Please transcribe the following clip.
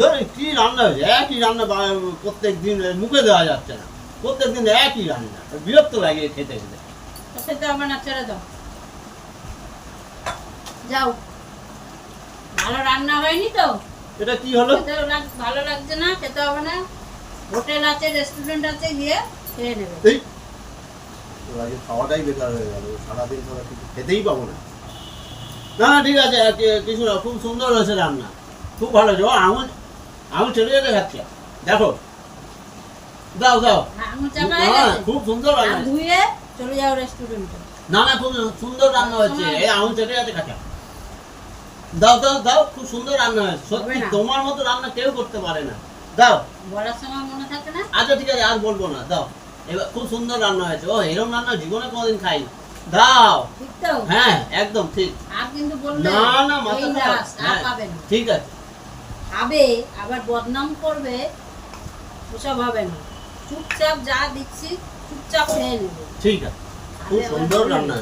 ধরে কি রান্না হয়েছে? একই রান্না প্রত্যেক দিন মুখে দেওয়া যাচ্ছে না। প্রত্যেক দিন একই রান্না। বিরক্ত লাগে খেতে খেতে। খেতে হবে না ছেড়ে দাও। যাও। ভালো রান্না হয়নি তো? এটা কি হলো? ভালো লাগছে না খেতে হবে না। হোটেল আছে রেস্টুরেন্ট আছে গিয়ে খেয়ে নেবে। আজকে খাওয়াটাই বেকার হয়ে গেল। সারাদিন ধরে কিছু খেতেই পাবো না। না না ঠিক আছে কিছু না খুব সুন্দর হয়েছে রান্না। খুব ভালো হয়েছে ও আঙুল আঙুল ছেড়ে যেতে খাচ্ছে। দেখো। দাও দাও। খুব সুন্দর। ধুয়ে চলে যাও রেস্টুরেন্টে না না খুব সুন্দর রান্না হয়েছে। এই আঙুল ছেড়ে যাতে খাচ্ছে। দাও দাও দাও খুব সুন্দর রান্না হয়েছে। সত্যি তোমার মতো রান্না কেউ করতে পারে না। দাও। বলার সময় মনে থাকে না? আচ্ছা ঠিক আছে আর বলব না। দাও। এবার খুব সুন্দর রান্না হয়েছে। ও এরকম রান্না জীবনে কোনোদিন খাই দাও। ঠিক তো? হ্যাঁ একদম ঠিক। আর কিন্তু বললে না মাথা হ্যাঁ না। ঠিক আছে। খাবে আবার বদনাম করবে ওসব হবে না। চুপচাপ যা দিচ্ছি চুপচাপ খেয়ে নেবে। ঠিক আছে। খুব সুন্দর রান্না